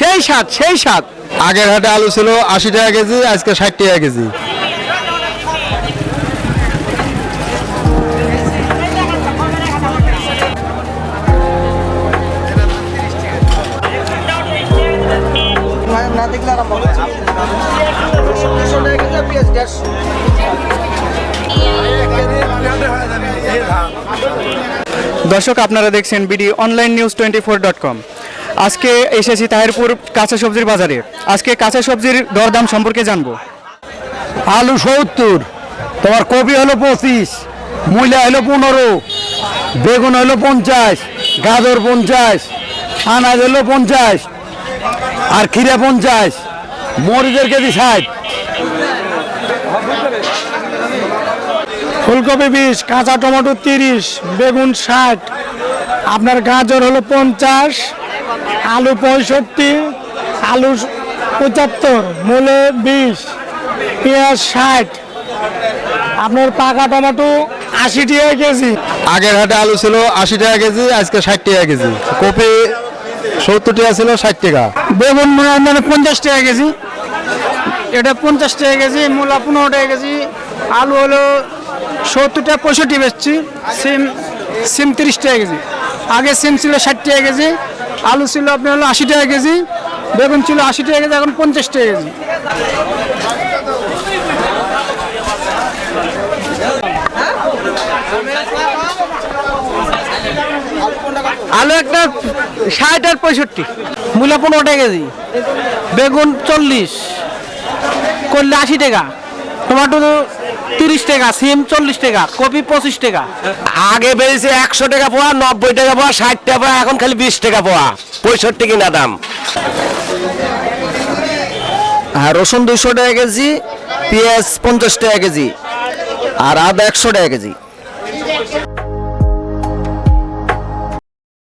সেই স্বাদ সেই স্বাদ। আগের হাটে আলু ছিল আশি টাকা কেজি আজকে ষাট টাকা কেজি। দর্শক আপনারা দেখছেন BD online news twenty four dot com. আজকে এসেছি তাহিরপুর কাঁচা সবজির বাজারে। আজকে কাঁচা সবজির দরদাম সম্পর্কে জানব। আলু সত্তর, তোমার কপি হলো পঁচিশ, মূলা হলো পনেরো, বেগুন হলো পঞ্চাশ, গাজর পঞ্চাশ, আনাজ হলো পঞ্চাশ, আর খিরা পঞ্চাশ, মরিচের কেজি ষাট। ফুলকপি বিশ, কাঁচা টমেটো তিরিশ, বেগুন ষাট, আপনার গাজর হলো পঞ্চাশ আলু পঁয়ষট্টি আলু পঁচাত্তর মূলে বিশ পেঁয়াজ ষাট। আপনার পাকা টমেটো আশি টাকা কেজি। আগের হাটে আলু ছিল আশি টাকা কেজি আজকে ষাট টাকা কেজি। কপি সত্তর টাকা ছিল ষাট টাকা। বেগুন মানে পঞ্চাশ টাকা কেজি। এটা পঞ্চাশ টাকা কেজি মূলা পনেরো টাকা কেজি। আলু হলো সত্তর টাকা পঁয়ষট্টি বেচছি সিম সিম তিরিশ টাকা কেজি। আগে সিম ছিল ষাট টাকা কেজি আলু ছিল আপনার হলো আশি টাকা কেজি, বেগুন ছিল আশি টাকা কেজি, এখন পঞ্চাশ টাকা কেজি। আলু একটা ষাট আর পঁয়ষট্টি, মূলা পনেরো টাকা কেজি, বেগুন চল্লিশ, করলে আশি টাকা, টমেটো তিরিশ টাকা সিম চল্লিশ টাকা কপি পঁচিশ টাকা। আগে বেড়েছে একশো টাকা পোয়া নব্বই টাকা পোয়া ষাট টাকা পোয়া এখন খালি বিশ টাকা পোয়া পঁয়ষট্টি কিনা দাম। আর রসুন দুশো টাকা কেজি পেঁয়াজ পঞ্চাশ টাকা কেজি আর আদা একশো টাকা কেজি।